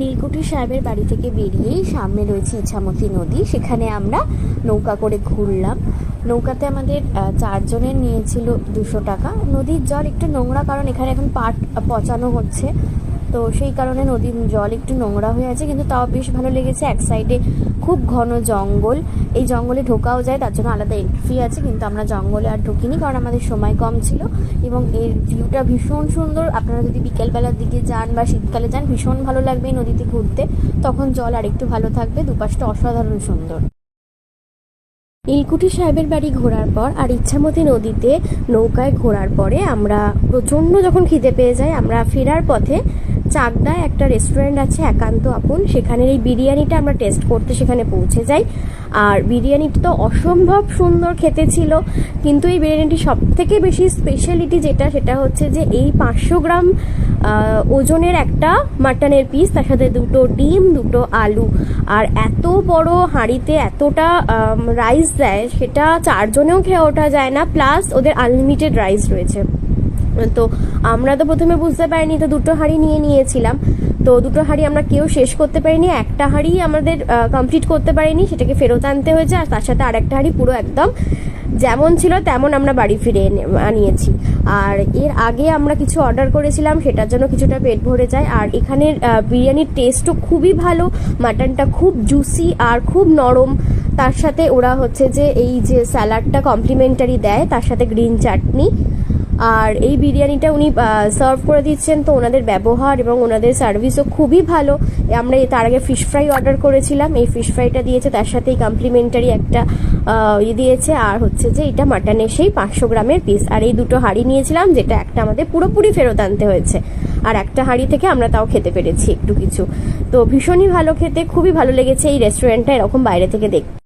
নীলকুঠি সাহেবের বাড়ি থেকে বেরিয়েই সামনে রয়েছে ইছামতি নদী। সেখানে আমরা নৌকা করে ঘুরলাম। নৌকাতে আমাদের চারজনের নিয়েছিল দুশো টাকা। নদীর জল একটু নোংরা, কারণ এখানে এখন পাট পচানো হচ্ছে। তো সেই কারণে নদীর জল একটু নোংরা হয়ে আছে, কিন্তু তাও বেশ ভালো লেগেছে। এক সাইডে খুব ঘন জঙ্গল। এই জঙ্গলে ঢোকাও যায়, তার জন্য আলাদা এন্ট্রি আছে, কিন্তু আমরা জঙ্গলে আর ঢুকিনি কারণ আমাদের সময় কম ছিল। এবং এর ভিউটা ভীষণ সুন্দর। আপনারা যদি বিকেলবেলার দিকে যান বা শীতকালে যান, ভীষণ ভালো লাগবে এই নদীতে ঘুরতে। তখন জল আর একটু ভালো থাকবে, দুপাশটা অসাধারণ সুন্দর। নীলকুঠি সাহেবের বাড়ি ঘোরার পর আর ইচ্ছামতি নদীতে নৌকায় ঘোরার পরে আমরা প্রচণ্ড যখন খিদে পেয়ে যাই আমরা ফেরার পথে চাকদায় একটা রেস্টুরেন্ট আছে, একান্ত আপন। সেখানের এই বিরিয়ানিটা আমরা টেস্ট করতে সেখানে পৌঁছে যাই। আর বিরিয়ানিটা তো অসম্ভব সুন্দর খেতে ছিল, কিন্তু এই বিরিয়ানিটি সব থেকে বেশি স্পেশালিটি যেটা, সেটা হচ্ছে যে এই পাঁচশো গ্রাম ওজনের একটা মাটনের পিস তার সাথে দুটো ডিম, দুটো আলু। আর এত বড় হাঁড়িতে এতটা রাইস দেয়, সেটা চারজনেও খেয়ে ওঠা যায় না প্লাস ওদের আনলিমিটেড রাইস রয়েছে। তো আমরা তো প্রথমে বুঝতে পারিনি, তো দুটো হাঁড়ি নিয়ে নিয়েছিলাম। তো দুটো হাঁড়ি আমরা কেউ শেষ করতে পারিনি, একটা হাঁড়ি আমাদের কমপ্লিট করতে পারিনি, সেটাকে ফেরত আনতে হয়েছে, আর তার সাথে আরেকটা হাঁড়ি পুরো একদম যেমন ছিল তেমন আমরা বাড়ি ফিরে এনে, আনিয়েছি। আর এর আগে আমরা কিছু অর্ডার করেছিলাম, সেটার জন্য কিছুটা পেট ভরে যায়। আর এখানের বিরিয়ানির টেস্টও খুবই ভালো মাটনটা খুব জুসি আর খুব নরম। তার সাথে ওরা হচ্ছে যে এই যে স্যালাডটা কমপ্লিমেন্টারি দেয়, তার সাথে গ্রিন চাটনি আর এই বিরিয়ানিটা উনি সার্ভ করে দিচ্ছেন। তো ওনাদের ব্যবহার এবং ওনাদের সার্ভিসও খুবই ভালো। আমরা তার আগে ফিশ ফ্রাই অর্ডার করেছিলাম। এই ফিশ ফ্রাইটা দিয়েছে, তার সাথেই কমপ্লিমেন্টারি একটা ইয়ে দিয়েছে। আর হচ্ছে যে, এটা মাটনের সেই পাঁচশো গ্রামের পিস আর এই দুটো হাঁড়ি নিয়েছিলাম, যেটা একটা আমাদের পুরোপুরি ফেরত আনতে হয়েছে। আর একটা হাঁড়ি থেকে আমরা তাও খেতে পেরেছি একটু কিছু। তো ভীষণই ভালো খেতে, খুবই ভালো লেগেছে এই রেস্টুরেন্টটা এরকম বাইরে থেকে দেখতে।